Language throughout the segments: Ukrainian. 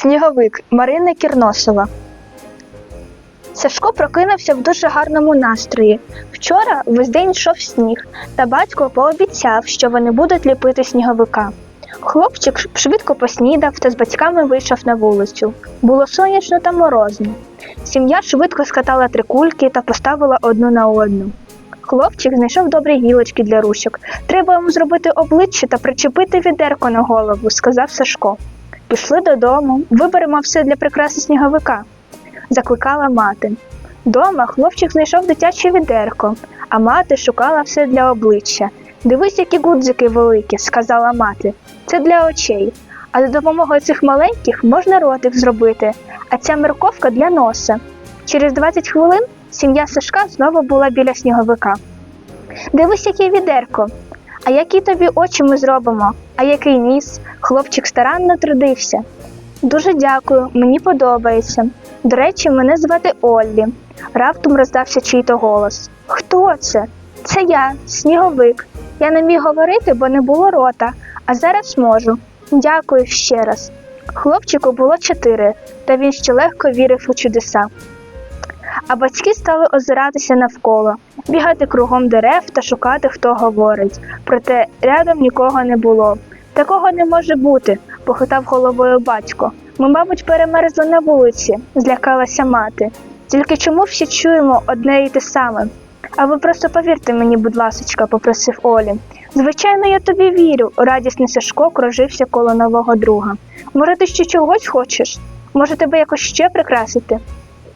Сніговик Марина Кірносова. Сашко прокинувся в дуже гарному настрої. Вчора весь день йшов сніг, та батько пообіцяв, що вони будуть ліпити сніговика. Хлопчик швидко поснідав та з батьками вийшов на вулицю. Було сонячно та морозно. Сім'я швидко скатала три кульки та поставила одну на одну. Хлопчик знайшов добрі гілочки для ручок. Треба йому зробити обличчя та причепити відерко на голову, сказав Сашко. Пішли додому, виберемо все для прикраси сніговика, закликала мати. Дома хлопчик знайшов дитяче відерко, а мати шукала все для обличчя. Дивись, які гудзики великі, сказала мати. Це для очей. А за допомогою цих маленьких можна ротик зробити, а ця морковка для носа. Через 20 хвилин сім'я Сашка знову була біля сніговика. Дивись, яке відерко. А які тобі очі ми зробимо? А який ніс? Хлопчик старанно трудився. Дуже дякую, мені подобається. До речі, мене звати Оллі. Раптом роздався чий-то голос. Хто це? Це я, сніговик. Я не міг говорити, бо не було рота, а зараз можу. Дякую ще раз. Хлопчику було чотири, та він ще легко вірив у чудеса. А батьки стали озиратися навколо, бігати кругом дерев та шукати, хто говорить. Проте рядом нікого не було. Такого не може бути, похитав головою батько. Ми, мабуть, перемерзли на вулиці, злякалася мати. Тільки чому всі чуємо одне і те саме? А ви просто повірте мені, будь ласочка, попросив Олі. Звичайно, я тобі вірю. Радісний Сашко кружився коло нового друга. Може, ти ще чогось хочеш? Може, тебе якось ще прикрасити?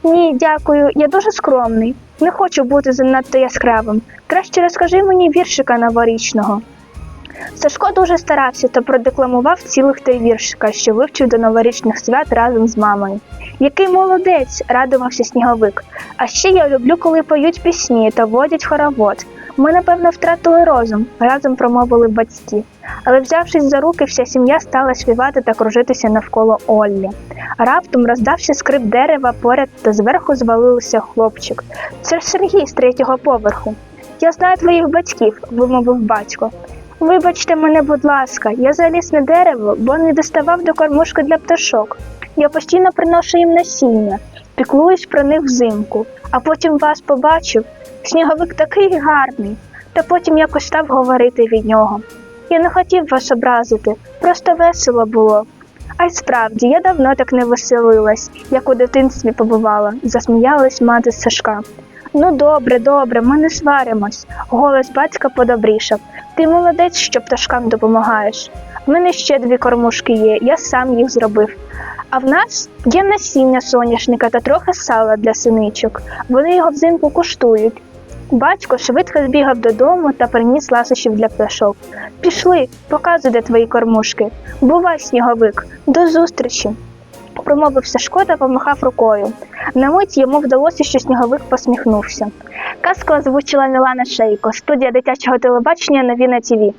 Ні, дякую, я дуже скромний. Не хочу бути занадто яскравим. Краще розкажи мені віршика новорічного. Сашко дуже старався та продекламував цілих три віршика, що вивчив до новорічних свят разом з мамою. Який молодець, радувався сніговик. А ще я люблю, коли поють пісні та водять хоровод. Ми, напевно, втратили розум, разом промовили батьки. Але взявшись за руки, вся сім'я стала співати та кружитися навколо Оллі. Раптом роздався скрип дерева поряд та зверху звалився хлопчик. Це ж Сергій з третього поверху. Я знаю твоїх батьків, вимовив батько. Вибачте мене, будь ласка, я заліз на дерево, бо не доставав до кормушки для пташок. Я постійно приношу їм насіння, піклуюсь про них взимку, а потім вас побачив. Сніговик такий гарний, та потім якось став говорити від нього. Я не хотів вас образити, просто весело було. А й справді, я давно так не веселилась, як у дитинстві побувала, засміялась мати з Сашка. Ну добре, добре, ми не сваримось. Голос батька подобрішав. Ти молодець, що пташкам допомагаєш. В мене ще дві кормушки є, я сам їх зробив. А в нас є насіння соняшника та трохи сала для синичок. Вони його взимку куштують. Батько швидко збігав додому та приніс ласощів для пташок. Пішли, показуй, де твої кормушки. Бувай, сніговик, до зустрічі. Промовив Сашко та помахав рукою. На мить йому вдалося, що сніговик посміхнувся. Казку озвучила Мілана Шейко, студія дитячого телебачення Новіна ТІВІ.